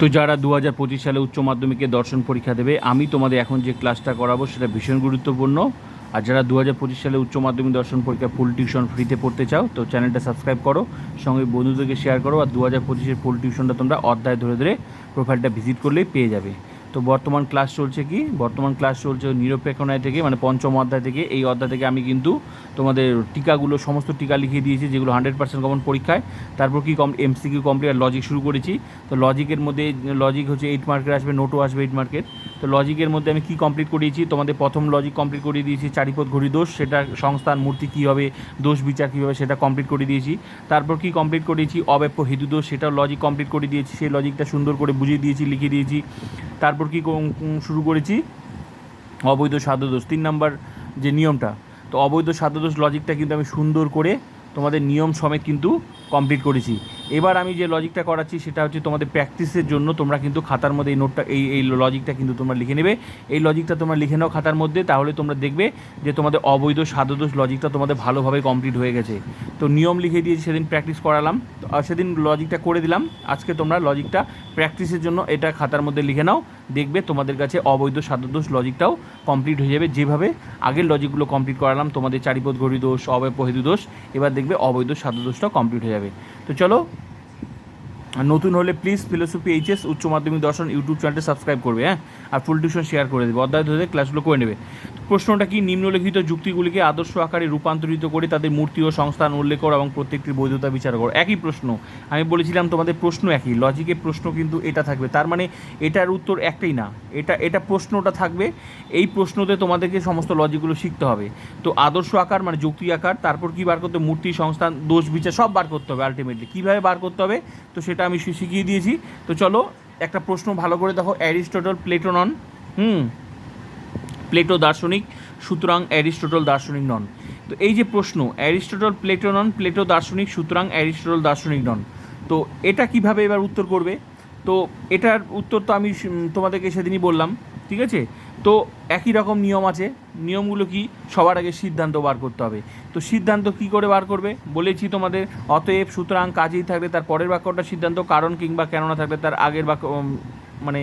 তো যারা দু হাজার পঁচিশ সালে উচ্চ মাধ্যমিকে দর্শন পরীক্ষা দেবে, আমি তোমাদের এখন যে ক্লাসটা করাবো সেটা ভীষণ গুরুত্বপূর্ণ। আর যারা দু হাজার পঁচিশ সালে উচ্চ মাধ্যমিক দর্শন পরীক্ষা ফুল টিউশন ফ্রিতে পড়তে চাও, তো চ্যানেলটা সাবস্ক্রাইব করো, সঙ্গে বন্ধুদেরকে শেয়ার করো, আর দু হাজার পঁচিশের ফুল টিউশনটা তোমরা অধ্যায় ধরে ধরে প্রোফাইলটা ভিজিট করলেই পেয়ে যাবে। তো বর্তমান ক্লাস চলছে কি? বর্তমান ক্লাস চলছে নিরপেক্ষণায় থেকে মানে পঞ্চম অধ্যায় থেকে। এই অধ্যায় থেকে আমি কিন্তু তোমাদের টিকাগুলো, সমস্ত টিকা লিখিয়ে দিয়েছি, যেগুলো হান্ড্রেড পার্সেন্ট কমন পরীক্ষায়। তারপর কি কম এমসিকিউ কমপ্লিট আর লজিক শুরু করেছি। তো লজিকের মধ্যে লজিক হচ্ছে এইট মার্কের আসবে নোটও আসবে এইট মার্কের তো লজিকের মধ্যে আমি কি কমপ্লিট করিয়েছি? তোমাদের প্রথম লজিক কমপ্লিট করে দিয়েছি চারিপদ ঘড়ি দোষ। সেটা সংস্থান, মূর্তি কী হবে, দোষ বিচার কী হবে, সেটা কমপ্লিট করে দিয়েছি। তারপর কি কমপ্লিট করেছি অব্যাপ্য হেতু দোষ, সেটাও লজিক কমপ্লিট করে দিয়েছি। সেই লজিকটা সুন্দর করে বুঝিয়ে দিয়েছি লিখে দিয়েছি। তারপর কি শুরু করেছি? অবৈধ সাধ্যদোষ তিন নাম্বার যে নিয়মটা। তো অবৈধ সাধুদোষ লজিকটা কিন্তু আমি সুন্দর করে তোমাদের নিয়ম সমেত কিন্তু কমপ্লিট করেছি। এবার আমি যে লজিকটা করাচ্ছি সেটা হচ্ছে তোমাদের প্র্যাকটিসের জন্য তোমরা কিন্তু খাতার মধ্যে এই নোটটা এই এই লজিকটা কিন্তু তোমরা লিখে নেবে। এই লজিকটা তোমরা লিখে নাও খাতার মধ্যে, তাহলে তোমরা দেখবে যে তোমাদের অবৈধ সাধ্যদোষ লজিকটা তোমাদের ভালোভাবে কমপ্লিট হয়ে গেছে। তো নিয়ম লিখে দিয়েছি সেদিন প্র্যাকটিস করালাম। সেদিন লজিকটা করে দিলাম। আজকে তোমরা লজিকটা প্র্যাকটিসের জন্য এটা খাতার মধ্যে লিখে নাও। দেখবে তোমাদের কাছে অবৈধ সাধ্যদোষ লজিকটাও কমপ্লিট হয়ে যাবে। যেভাবে আগের লজিকগুলো কমপ্লিট করালাম, তোমাদের চারিপদ ঘড়ি দোষ অবৈধ দোষ, এবার দেখবে অবৈধ সাধ্যদোষটাও কমপ্লিট হয়ে যাবে। তো চলো নতুন হলে প্লিজ ফিলোসফি এইচএস উচ্চ মাধ্যমিক দর্শন ইউটিউব চ্যানেলটা সাবস্ক্রাইব করবে হ্যাঁ? আর ফুল টিউশন শেয়ার করে দেবে, অধ্যায় ধরে ক্লাসগুলো করে নেবে। প্রশ্নটা কি? নিম্নলিখিত যুক্তিগুলিকে আদর্শ আকারে রূপান্তরিত করে তাদের মূর্তি ও সংস্থান উল্লেখ করো এবং প্রত্যেকটির বৈধতা বিচার করো। একই প্রশ্ন, আমি বলেছিলাম তোমাদের প্রশ্ন একই লজিকের প্রশ্ন কিন্তু এটা থাকবে। তার মানে এটার উত্তর একটাই না, এটা এটা প্রশ্নটা থাকবে, এই প্রশ্নতে তোমাদেরকে সমস্ত লজিকগুলো শিখতে হবে। তো আদর্শ আকার মানে যুক্তি আকার, তারপর কি বার করতে? মূর্তি, সংস্থান, দোষ বিচার সব বার করতে হবে আলটিমেটলি কীভাবে বার করতে হবে? তো সেটা আমি শিখিয়ে দিয়েছি। তো চলো, একটা প্রশ্ন ভালো করে দেখো, অ্যারিস্টটল, প্লেটোনন, হুম? প্লেটো দার্শনিক, সুতরাং অ্যারিস্টটল দার্শনিক নন। তো এই যে প্রশ্ন, অ্যারিস্টটল প্লেটো নন প্লেটো দার্শনিক, সুতরাং অ্যারিস্টটল দার্শনিক নন। তো এটা কীভাবে এবার উত্তর করবে? তো এটার উত্তর তো আমি তোমাদেরকে সেদিনই বললাম। ঠিক আছে? তো একই রকম নিয়ম আছে। নিয়মগুলো কি? সবার আগে সিদ্ধান্ত বার করতে হবে। তো সিদ্ধান্ত কি করে বার করবে? বলেছি তোমাদের, অতএব সুতরাং কাজেই থাকলে তার পরের বাক্যটা সিদ্ধান্ত, কারণ কিংবা কেননা থাকলে তার আগের বাক্য মানে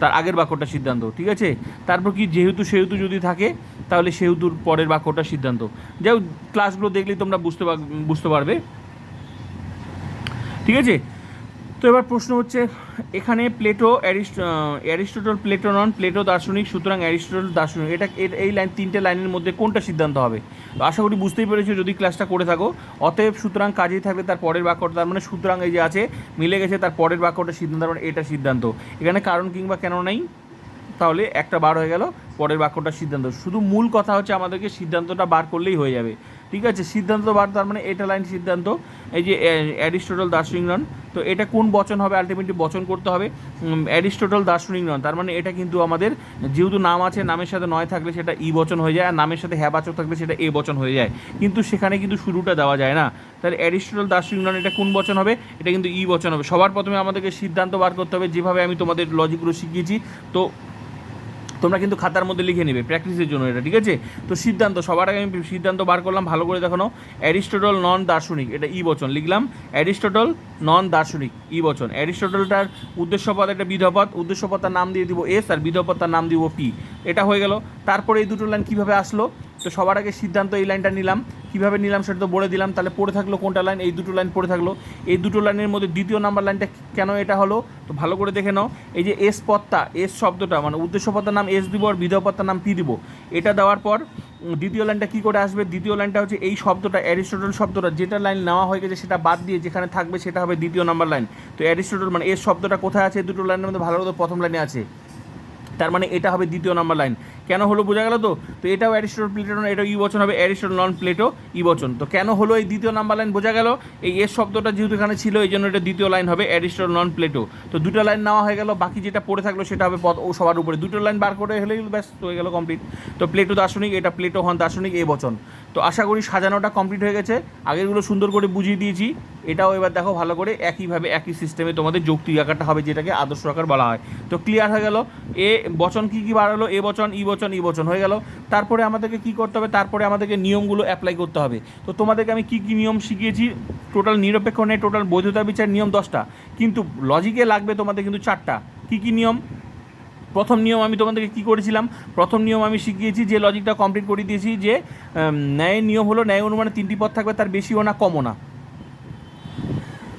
তার আগের বাক্যটা সিদ্ধান্ত, ঠিক আছে? তারপর কি, যেহেতু সেহেতু যদি থাকে, তাহলে সেহেতুর পরের বাক্যটা সিদ্ধান্ত। যাই ক্লাসগুলো দেখলেই তোমরা বুঝতে বুঝতে পারবে। ঠিক আছে? তো এবার প্রশ্ন হচ্ছে, এখানে প্লেটো, অ্যারিস্ট অ্যারিস্টোটল, প্লেটো নন, প্লেটো দার্শনিক, সুতরাং অ্যারিস্টোটল দার্শনিক। এটা এই লাইন, তিনটে লাইনের মধ্যে কোনটা সিদ্ধান্ত হবে? তো আশা করি বুঝতেই পেরেছ, যদি ক্লাসটা করে থাকো। অতএব সুতরাং কাজেই থাকবে তার পরের বাক্যটা তার মানে সুতরাং এই যে আছে, মিলে গেছে তার পরের বাক্যটা সিদ্ধান্ত মানে এটা সিদ্ধান্ত। এখানে কারণ কিংবা কেন নেই? তাহলে একটা বার হয়ে গেল। পরের বাক্যটা সিদ্ধান্ত। শুধু মূল কথা হচ্ছে আমাদেরকে সিদ্ধান্তটা বার করলেই হয়ে যাবে। ঠিক আছে? সিদ্ধান্ত বার তার মানে এটা লাইন সিদ্ধান্ত। এই যে অ্যারিস্টোটল দার্শনিক নন তো এটা কোন বচন হবে? আলটিমেটলি বচন করতে হবে। অ্যারিস্টোটল দার্শনিক নন তার মানে এটা কিন্তু আমাদের যেহেতু নাম আছে, নামের সাথে নয় থাকলে সেটা ই বচন হয়ে যায়, আর নামের সাথে হ্যাঁ বাচক থাকলে সেটা এ বচন হয়ে যায়। কিন্তু সেখানে কিন্তু শুরুটা দেওয়া যায় না। তাহলে অ্যারিস্টোটল নন এটা কোন বচন হবে? এটা কিন্তু ই বচন হবে। সবার প্রথমে আমাদেরকে সিদ্ধান্ত বার করতে হবে। যেভাবে আমি তোমাদের লজিকগুলো শিখিয়েছি, তো তোমরা কিন্তু খাতার মধ্যে লিখে নেবে প্র্যাকটিসের জন্য এটা, ঠিক আছে? তো সিদ্ধান্ত, সবার আগে আমি সিদ্ধান্ত বার করলাম, ভালো করে দেখানো অ্যারিস্টোটল নন দার্শনিক, এটা ই বচন, লিখলাম। অ্যারিস্টোটল নন দার্শনিক, ই বচন। অ্যারিস্টোটলটার উদ্দেশ্যপদ একটা বিধপদ উদ্দেশ্যপদ তার নাম দিয়ে দিব এস আর বিধপদ তার নাম দিব পি। এটা হয়ে গেল। তারপরে এই দুটো লাইন কীভাবে আসলো? তো সবার আগে সিদ্ধান্ত এই লাইনটা নিলাম। কীভাবে নিলাম সেটা তো বলে দিলাম। তাহলে পড়ে থাকল কোনটা লাইন এই দুটো লাইন পড়ে থাকল। এই দুটো লাইনের মধ্যে দ্বিতীয় নাম্বার লাইনটা কেন এটা হলো? তো ভালো করে দেখে নাও। এই যে এস পত্তা এস শব্দটা মানে উদ্দেশ্য পত্তার নাম এস দিব আর বিধেয় পত্তার নাম পি দিব। এটা দেওয়ার পর দ্বিতীয় লাইনটা কী করে আসবে? দ্বিতীয় লাইনটা হচ্ছে এই শব্দটা অ্যারিস্টোটল শব্দটা, যেটা লাইন নেওয়া হয়ে গেছে সেটা বাদ দিয়ে যেখানে থাকবে সেটা হবে দ্বিতীয় নাম্বার লাইন তো অ্যারিস্টোটল মানে এস শব্দটা কোথায় আছে? দুটো লাইনের মধ্যে ভালো প্রথম লাইনে আছে। তার মানে এটা হবে দ্বিতীয় নাম্বার লাইন কেন হলো বোঝা গেল তো? তো এটাও অ্যারিস্টোর প্লেটো এটাও ই বচন হবে অ্যারিস্টোর নন প্লেটো ই বচন। তো কেন হলো এই দ্বিতীয় নাম্বার লাইন বোঝা গেল? এই এস শব্দটা যেহেতু এখানে ছিল, এই জন্য এটা দ্বিতীয় লাইন হবে অ্যারিস্টোটল নন প্লেটো। তো দুটো লাইন নেওয়া হয়ে গেল, বাকি যেটা পড়ে থাকল সেটা হবে পদ ও সবার উপরে। দুটো লাইন বার করে হলে ব্যাস হয়ে গেল কমপ্লিট তো প্লেটো দার্শনিক এটা প্লেটো হন দার্শনিক এ বচন। তো আশা করি সাজানোটা কমপ্লিট হয়ে গেছে। আগেরগুলো সুন্দর করে বুঝিয়ে দিয়েছি। এটাও এবার দেখো ভালো করে একইভাবে একই সিস্টেমে তোমাদের যৌক্তিক আকারটা হবে যেটাকে আদর্শ আকার বলা হয়। তো ক্লিয়ার হয়ে গেল। এ বচন কি কি বাড়ালো এ বচন, ই বচন ই বচন হয়ে গেল। তারপরে আমাদেরকে কি করতে হবে? তারপরে আমাদেরকে নিয়মগুলো অ্যাপ্লাই করতে হবে। তো তোমাদেরকে আমি কি কি নিয়ম শিখিয়েছি? টোটাল নিরপেক্ষ নেই টোটাল বৈধতা বিচার নিয়ম দশটা। কিন্তু লজিকে লাগবে তোমাদের কিন্তু চারটা। কি কি নিয়ম? প্রথম নিয়ম আমি তোমাদেরকে কী করেছিলাম? প্রথম নিয়ম আমি শিখিয়েছি যে লজিকটা কমপ্লিট করে দিয়েছি যে ন্যায়ের নিয়ম হলো ন্যায় অনুমানে তিনটি পদ থাকবে, তার বেশিও না কমও না।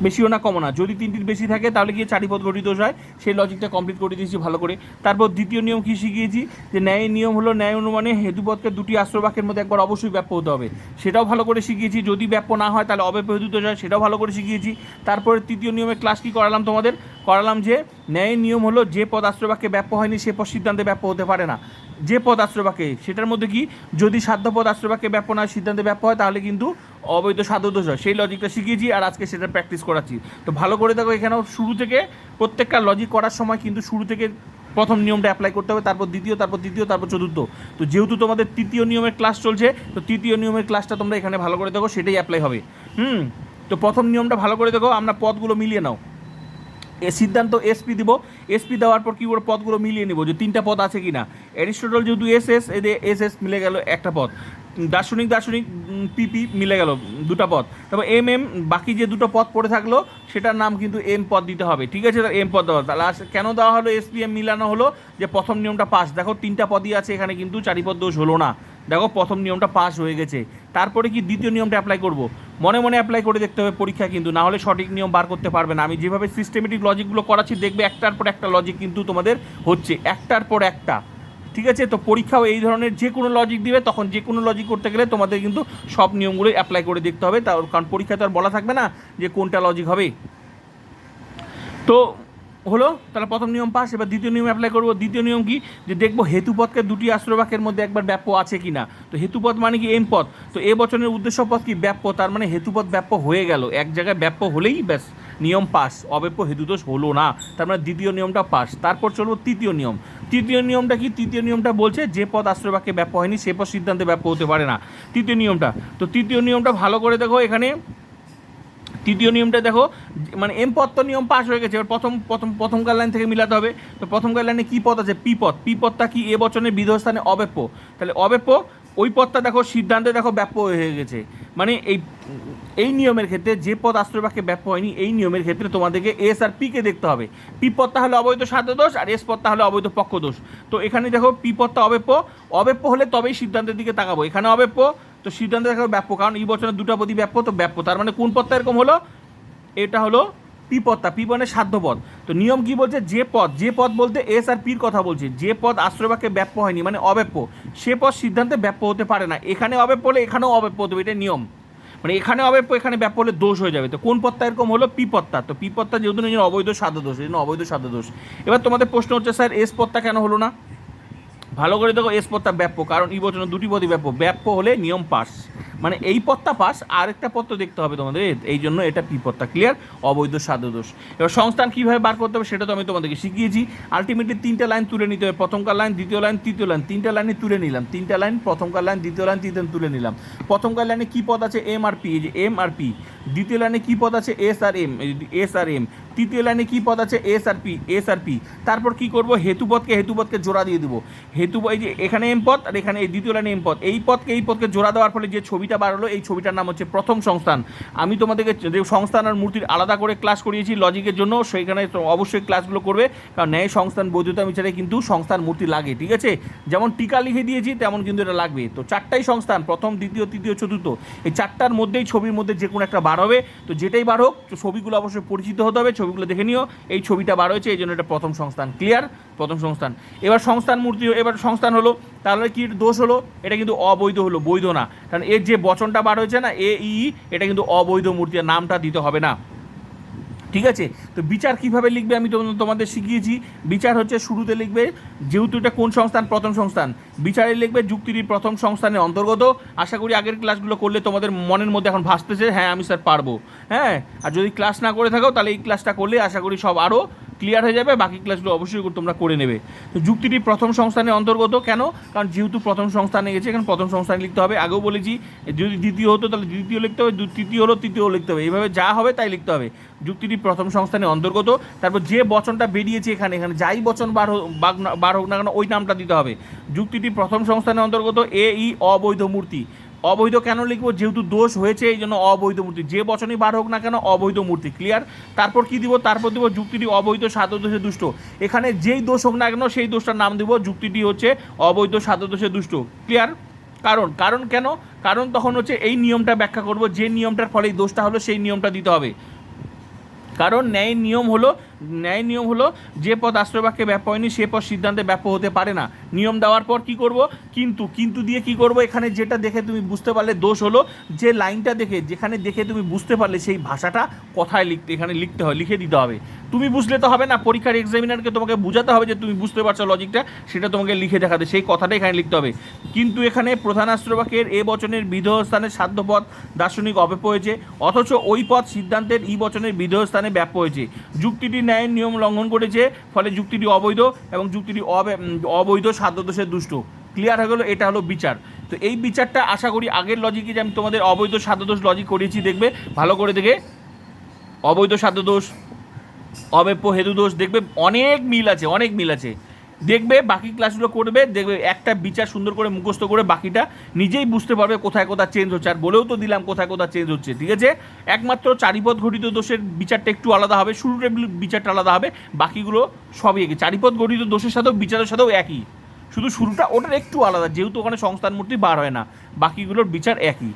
বেশিও না, কমও না। যদি তিনটির বেশি থাকে, তাহলে গিয়ে চারি পদ গঠিত হয়। সেই লজিকটা কমপ্লিট করে দিয়েছি ভালো করে। তারপর দ্বিতীয় নিয়ম কী শিখিয়েছি? যে ন্যায়ের নিয়ম হলো ন্যায় অনুমানে হেতুপদকে দুটি আশ্রবাক্যের মধ্যে একবার অবশ্যই ব্যাপ্য হতে হবে। সেটাও ভালো করে শিখিয়েছি। যদি ব্যাপ্য না হয়, তাহলে অব্যাপ্য হেতুত হয়, সেটাও ভালো করে শিখিয়েছি। তারপরে তৃতীয় নিয়মে ক্লাস কী করালাম তোমাদের? করালাম যে ন্যায়ের নিয়ম হলো যে পদ আশ্রবাক্যে ব্যাপ্য হয়নি, সে পদ সিদ্ধান্তে ব্যাপ্য হতে পারে না। যে পদ আশ্রবাক্যে সেটার মধ্যে কি? যদি সাধ্য পদ আশ্রবাক্যে ব্যাপ্য না সিদ্ধান্তে ব্যাপ্য হয়, তাহলে কিন্তু অবৈধ সাধ্য দোষ হয়। সেই লজিকটা শিখিয়েছি আর আজকে সেটা প্র্যাকটিস করাচ্ছি। তো ভালো করে দেখো, এখানেও শুরু থেকে প্রত্যেকটা লজিক করার সময় কিন্তু শুরু থেকে প্রথম নিয়মটা অ্যাপ্লাই করতে হবে, তারপর দ্বিতীয়, তারপর তৃতীয়, তারপর চতুর্থ। তো যেহেতু তোমাদের তৃতীয় নিয়মের ক্লাস চলছে, তো তৃতীয় নিয়মের ক্লাসটা তোমরা এখানে ভালো করে দেখো, সেটাই অ্যাপ্লাই হবে। হুম? তো প্রথম নিয়মটা ভালো করে দেখো, আমরা পদগুলো মিলিয়ে নাও। এ সিদ্ধান্ত এসপি দিব। এসপি দেওয়ার পর কী করে পদগুলো মিলিয়ে নেব? যে তিনটা পদ আছে কি না অ্যারিস্টোটল যেহেতু এস এস এদের এস এস মিলে গেল একটা পদ। দার্শনিক দার্শনিক পিপি মিলে গেল দুটো পদ। তারপর এম এম, বাকি যে দুটো পদ পড়ে থাকল, সেটার নাম কিন্তু এম পদ দিতে হবে। ঠিক আছে, এম পদ দেওয়া তাহলে কেন দেওয়া হলো? এসপি এম মিলানো হলো যে প্রথম নিয়মটা পাস। দেখো, তিনটা পদই আছে, এখানে কিন্তু চারিপদ দোষ হলো না। দেখো, প্রথম নিয়মটা পাস হয়ে গেছে। তারপরে কি দ্বিতীয় নিয়মটা অ্যাপ্লাই করব? মনে মনে অ্যাপ্লাই করে দেখতে হবে পরীক্ষা কিন্তু, না হলে সঠিক নিয়ম বার করতে পারবে না। আমি যেভাবে সিস্টেমেটিক লজিকগুলো করাচ্ছি, দেখবে একটার পর একটা লজিক কিন্তু তোমাদের হচ্ছে। একটার পর একটা। ঠিক আছে? তো পরীক্ষাও এই ধরনের যে কোনো লজিক দিবে, তখন যে কোনো লজিক করতে গেলে তোমাদের কিন্তু সব নিয়মগুলোই অ্যাপ্লাই করে দেখতে হবে। তার কারণ পরীক্ষা তো আর বলা থাকবে না যে কোনটা লজিক হবে। তো হলো, তাহলে প্রথম নিয়ম পাস, এবার দ্বিতীয় নিয়ম অ্যাপ্লাই করব। দ্বিতীয় নিয়ম কি? যে দেখব হেতুপথকে দুটি আশ্রবাক্যের মধ্যে একবার ব্যাপ্য আছে কি না তো হেতুপথ মানে কি? এম পথ। তো এ বচনের উদ্দেশ্য পথ কি? ব্যাপ্য। তার মানে হেতুপথ ব্যাপ্য হয়ে গেল। এক জায়গায় ব্যাপ্য হলেই ব্যাস, নিয়ম পাস। অব্যাপ্য হেতুদোষ হলো না। তার মানে দ্বিতীয় নিয়মটা পাস। তারপর চলবো তৃতীয় নিয়ম। তৃতীয় নিয়মটা কি? তৃতীয় নিয়মটা বলছে, যে পদ আশ্রয়বাক্যে ব্যাপ্য হয়নি, সে পদ সিদ্ধান্তে ব্যাপ্য হতে পারে না। তৃতীয় নিয়মটা। তো তৃতীয় নিয়মটা ভালো করে দেখো এখানে। তৃতীয় নিয়মটা দেখো মানে এম পদ তো নিয়ম পাস হয়ে গেছে, এবার প্রথম প্রথম, প্রথমকার লাইন থেকে মিলাতে হবে। তো প্রথমকার লাইনে কী পদ আছে? পি পদ। পি পদটা কি এ বচনের বিধস্থানে অব্যাপ্য তাহলে অব্যাপ্য ওই পদটা দেখো, সিদ্ধান্তে দেখো ব্যাপ্য হয়ে গেছে। মানে এই এই নিয়মের ক্ষেত্রে যে পদ আশ্রয়বাক্যে ব্যাপ্য হয়নি, এই নিয়মের ক্ষেত্রে তোমাদেরকে এস আর পিকে দেখতে হবে। পি পদটা হলে অবৈধ দোষ, আর এস পদটা হলে অবৈধ পক্ষ দোষ। তো এখানে দেখো পি পদটা অব্যাপ্য অব্যাপ্য হলে তবেই সিদ্ধান্তের দিকে তাকাবো। এখানে অব্যাপ্য তো সিদ্ধান্ত দেখাবো ব্যাপ্য কারণ এই বছরের দুটো পদই ব্যাপ্য তো ব্যাপ্য তার মানে কোন পদটা এরকম হলো? এটা হলো পি পদটা। পি মানে সাধ্য পদ। তো নিয়ম কি বলছে? যে পদ যে পদ বলতে এস আর পির কথা বলছে। যে পদ আশ্রয়বাক্যে ব্যাপ্য হয়নি মানে অব্যাপ্য। সে পদ সিদ্ধান্তে ব্যাপ্য হতে পারে না। এখানে অব্যাপ্য হলে এখানেও অব্যাপ্য হতে হবে এটা নিয়ম। মানে এখানে অব্যাপ্য, এখানে ব্যাপ্য হলে দোষ হয়ে যাবে। তো কোন পদটা এরকম হলো? পি পদটা। তো পি পদটা যেহেতু অবৈধ সাধ্য দোষ, এই জন্য অবৈধ সাধ্য দোষ। এবার তোমাদের প্রশ্ন হচ্ছে, স্যার, এস পদটা কেন হলো না? ভালো করে দেখো এস পদটা ব্যাপ্য কারণ বছর দুটি পদই ব্যাপ্য ব্যাপ্য হলে নিয়ম পাস। মানে এই পদটা পাস, আরেকটা পদ তো দেখতে হবে তোমাদের। এই জন্য এটা পি পদটা ক্লিয়ার অবৈধ সাধ্য দোষ। এবার সংস্থান কীভাবে বার করতে হবে সেটা তো আমি তোমাদেরকে শিখিয়েছি। আলটিমেটলি তিনটা লাইন তুলে নিতে হবে। প্রথমকার লাইন দ্বিতীয় লাইন তৃতীয় লাইন তিনটা লাইনে তুলে নিলাম। তিনটা লাইন প্রথমকার লাইন দ্বিতীয় লাইন তৃতীয় তুলে নিলাম। প্রথমকার লাইনে কী পদ আছে? এম আর পি এই যে এম আর পি দ্বিতীয় লাইনে কী পদ আছে? S R M S R M তৃতীয় লাইনে কী পদ আছে? S R P S R P তারপর কি করব? হেতুপদকে হেতুপদকে জোড়া দিয়ে দেবো। হেতু এই যে এখানে এম পদ আর এখানে এই দ্বিতীয় লাইনে এম পদ। এই পদকে এই পদকে জোড়া দেওয়ার ফলে যে ছবিটা বার হলো, এই ছবিটার নাম হচ্ছে প্রথম সংস্থান। আমি তোমাদেরকে যে সংস্থান আর মূর্তির আলাদা করে ক্লাস করিয়েছি লজিকের জন্য, সেইখানে অবশ্যই ক্লাসগুলো করবে। কারণ ন্যায় সংস্থান, বৈধতা বিচারে কিন্তু সংস্থান, মূর্তি লাগে, ঠিক আছে? যেমন টিকা লিখে দিয়েছি, তেমন কিন্তু এটা লাগবে। তো চারটাই সংস্থান, প্রথম, দ্বিতীয়, তৃতীয়, চতুর্থ। এই চারটার মধ্যেই ছবির মধ্যে যে কোনো একটা বার হবে। তো যেটাই বার হোক ছবিগুলো অবশ্যই পরিচিত হতে হবে। ছবিগুলো দেখে নিও। এই ছবিটা বার হয়েছে, এই জন্য এটা প্রথম সংস্থান। ক্লিয়ার প্রথম সংস্থান। এবার সংস্থান মূর্তি, এবার সংস্থান হলো, তাহলে কি দোষ হলো? এটা কিন্তু অবৈধ হলো, বৈধ না। কারণ এর যে বচনটা বার হয়েছে না, এ, ই, এটা কিন্তু অবৈধ মূর্তি নামটা দিতে হবে না। ঠিক আছে? তো বিচার কীভাবে লিখবে আমি তোমাদের শিখিয়েছি। বিচার হচ্ছে শুরুতে লিখবে যেহেতু এটা কোন সংস্থান? প্রথম সংস্থান। বিচারে লিখবে যুক্তির প্রথম সংস্থানের অন্তর্গত। আশা করি আগের ক্লাসগুলো করলে তোমাদের মনের মধ্যে এখন ভাসতেছে হ্যাঁ আমি স্যার পারব। হ্যাঁ? আর যদি ক্লাস না করে থাকো, তাহলে এই ক্লাসটা করলে আশা করি সব আরও ক্লিয়ার হয়ে যাবে, বাকি ক্লাসগুলো অবশ্যই তোমরা করে নেবে। তো যুক্তিটি প্রথম সংস্থানের অন্তর্গত, কেন? কারণ যেহেতু প্রথম সংস্থানে গেছে, এখানে প্রথম সংস্থানে লিখতে হবে। আগেও বলেছি, যদি দ্বিতীয় হতো তাহলে দ্বিতীয় লিখতে হবে তৃতীয় হলো তৃতীয় লিখতে হবে। এইভাবে যা হবে তাই লিখতে হবে। যুক্তিটি প্রথম সংস্থানে অন্তর্গত। তারপর যে বচনটা বেরিয়েছে এখানে এখানে যাই বচন বার বার হোক না কেন, ওই নামটা দিতে হবে। যুক্তিটি প্রথম সংস্থানে অন্তর্গত, এ, ই, অবৈধ মূর্তি। অবৈধ কেন লিখব? যেহেতু দোষ হয়েছে, এই জন্য অবৈধ মূর্তি। যে বচনই বার হোক না কেন, অবৈধ মূর্তি ক্লিয়ার তারপর কি দিব? তারপর দিব যুক্তিটি অবৈধ সাধু দোষে দুষ্ট। এখানে যেই দোষ হোক না কেন, সেই দোষটার নাম দিব, যুক্তিটি হচ্ছে অবৈধ সাধু দোষে দুষ্ট। ক্লিয়ার কারণ কারণ কেন? কারণ তখন হচ্ছে এই নিয়মটা ব্যাখ্যা করব, যে নিয়মটার ফলে এই দোষটা হলো, সেই নিয়মটা দিতে হবে। কারণ ন্যায় নিয়ম হলো ন্যায় নিয়ম হলো যে পদ আশ্রয়বাক্যে ব্যাপ হয়নি, সে পদ সিদ্ধান্তে ব্যাপ হতে পারে না। নিয়ম দেওয়ার পর কি করব? কিন্তু কিন্তু দিয়ে কি করব? এখানে যেটা দেখে তুমি বুঝতে পারলে দোষ হলো যে লাইনটা দেখে, যেখানে দেখে তুমি বুঝতে পারলে সেই ভাষাটা কথায় লিখতে, এখানে লিখতে হয়, লিখে দিতে হবে। তুমি বুঝলে তো হবে না, পরীক্ষার এক্সামিনারকে তোমাকে বোঝাতে হবে যে তুমি বুঝতে পারছ লজিকটা সেটা তোমাকে লিখে দেখাতে, সেই কথাটা এখানে লিখতে হবে। কিন্তু এখানে প্রধান আশ্রবাকের এ বচনের বিধেয় স্থানে সাধ্যপদ দার্শনিক অব্যাপ হয়েছে, অথচ ওই পদ সিদ্ধান্তের ই বচনের বিধেয় স্থানে ব্যাপ হয়েছে। যুক্তিটি ন্যায়ের নিয়ম লঙ্ঘন করেছে, ফলে যুক্তিটি অবৈধ এবং যুক্তিটি অবৈধ, সাধ্যদোষের দুষ্ট। ক্লিয়ার হয়ে গেলো, এটা হলো বিচার। তো এই বিচারটা আশা করি আগের লজিকে যে আমি তোমাদের অবৈধ, সাধ্যদোষ লজিক করিয়েছি দেখবে? ভালো করে দেখে। অবৈধ, সাধ্যদোষ, অবেপ্য হেতু দোষ দেখবে? অনেক মিল আছে, অনেক মিল আছে। দেখবে, বাকি ক্লাসগুলো করবে, দেখবে একটা বিচার সুন্দর করে মুখস্থ করে বাকিটা নিজেই বুঝতে পারবে কোথায় কোথায় চেঞ্জ হচ্ছে। আর বলেও তো দিলাম কোথায় কোথায় চেঞ্জ হচ্ছে, ঠিক আছে? একমাত্র চারিপদ ঘটিত দোষের বিচারটা একটু আলাদা হবে, শুরুর বিচারটা আলাদা হবে, বাকিগুলো সবই একই। চারিপদ ঘটিত দোষের সাথেও, বিচারের সাথেও একই। শুধু শুরুটা, ওটার একটু আলাদা, যেহেতু ওখানে সংস্থান মূর্তি বার হয় না, বাকিগুলোর বিচার একই।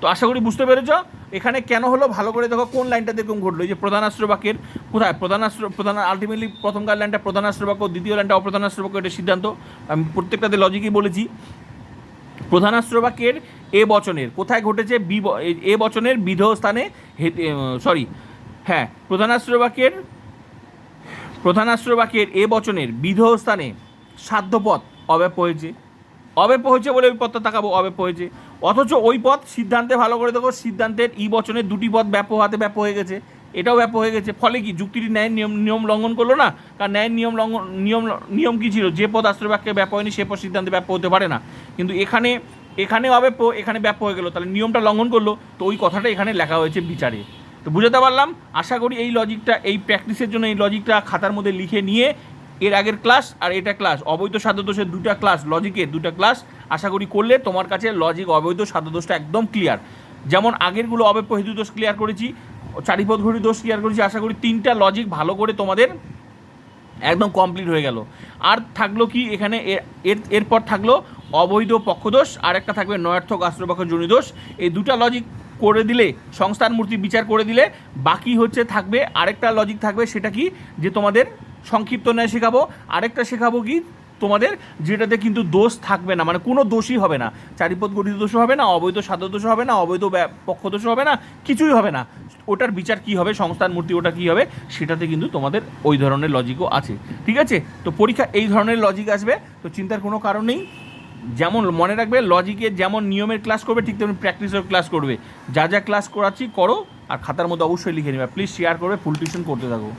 তো আশা করি বুঝতে পেরেছ। এখানে কেন হলো? ভালো করে দেখো কোন লাইনটা দেখুন ঘটলো। যে প্রধানাস্ত্র বাক্যের কোথায়? প্রধানাস্ত্র প্রধান আলটিমেটলি প্রথমকার লাইনটা প্রধানাস্ত্র বাক্য দ্বিতীয় লাইনটা অপ্রধানাস্ত্র বাক্য এটা সিদ্ধান্ত। আমি প্রত্যেকটাতে লজিকই বলেছি। প্রধানাস্ত্র বাক্যের এ বচনের কোথায় ঘটেছে? বি এ- বচনের বিধ স্থানে সরি হ্যাঁ প্রধানাস্ত্র বাক্যের প্রধানাস্ত্র বাক্যের এ বচনের বিধ স্থানে সাধ্যপথ অব্যাপ হয়েছে। অব্যাপ হয়েছে বলে ওই পথটা তাকাবো অব্যাপ হয়েছে। অথচ ওই পথ সিদ্ধান্তে ভালো করে দেখো, সিদ্ধান্তের ই বচনের দুটি পথ ব্যাপ হাতে ব্যাপ হয়ে গেছে। এটাও ব্যাপ হয়ে গেছে। ফলে কি? যুক্তিটি ন্যায় নিয়ম নিয়ম লঙ্ঘন করল না? কারণ ন্যায় নিয়ম লঙ্ঘন, নিয়ম নিয়ম কী ছিল? যে পদ আশ্রয় বাক্যে ব্যাপ হয়নি, সে পদ সিদ্ধান্তে ব্যাপ হতে পারে না। কিন্তু এখানে এখানে অব্যাপ এখানে ব্যাপ হয়ে গেলো। তাহলে নিয়মটা লঙ্ঘন করল। তো ওই কথাটা এখানে লেখা হয়েছে বিচারে। তো বুঝাতে পারলাম? আশা করি এই লজিকটা এই প্র্যাকটিসের জন্য এই লজিকটা খাতার মধ্যে লিখে নিয়ে এর আগের ক্লাস আর এটা ক্লাস অবৈধ সাধ্যদোষের দুটা ক্লাস লজিকের দুটা ক্লাস আশা করি করলে তোমার কাছে লজিক অবৈধ সাধ্যদোষটা একদম ক্লিয়ার যেমন আগেরগুলো অব্যপ্য হেতু দোষ ক্লিয়ার করেছি, চারিপদ ঘড়ি দোষ ক্লিয়ার করেছি, আশা করি তিনটা লজিক ভালো করে তোমাদের একদম কমপ্লিট হয়ে গেল। আর থাকল কি এখানে এর এরপর থাকল অবৈধ পক্ষদোষ আর একটা থাকবে নয়ার্থক আশ্রপক্ষ জনিদোষ এই দুটা লজিক করে দিলে সংস্থান মূর্তি বিচার করে দিলে বাকি হচ্ছে থাকবে আরেকটা লজিক থাকবে সেটা কি? যে তোমাদের সংক্ষিপ্ত ন্যায় শেখাবো, আরেকটা শেখাবো কি? তোমাদের যেটাতে কিন্তু দোষ থাকবে না মানে কোনো দোষই হবে না। চারিপদ গঠিত দোষ হবে না, অবৈধ সাধ্য দোষ হবে না, অবৈধ ব্যা- পক্ষদোষ হবে না, কিছুই হবে না। ওটার বিচার কি হবে সংস্থান মূর্তি ওটা কি হবে, সেটাতে কিন্তু তোমাদের ওই ধরনের লজিকও আছে। ঠিক আছে? তো পরীক্ষা এই ধরনের লজিক আসবে, তো চিন্তার কোনো কারণ নেই। যেমন মনে রাখবে লজিকে যেমন নিয়মের ক্লাস করবে, ঠিক তেমনি প্র্যাকটিসের ক্লাস করবে। যা যা ক্লাস করাচ্ছি করো, আর খাতার মধ্যে অবশ্যই লিখে নেবে। প্লিজ শেয়ার করবে ফুল টিউশন করতে থাকো।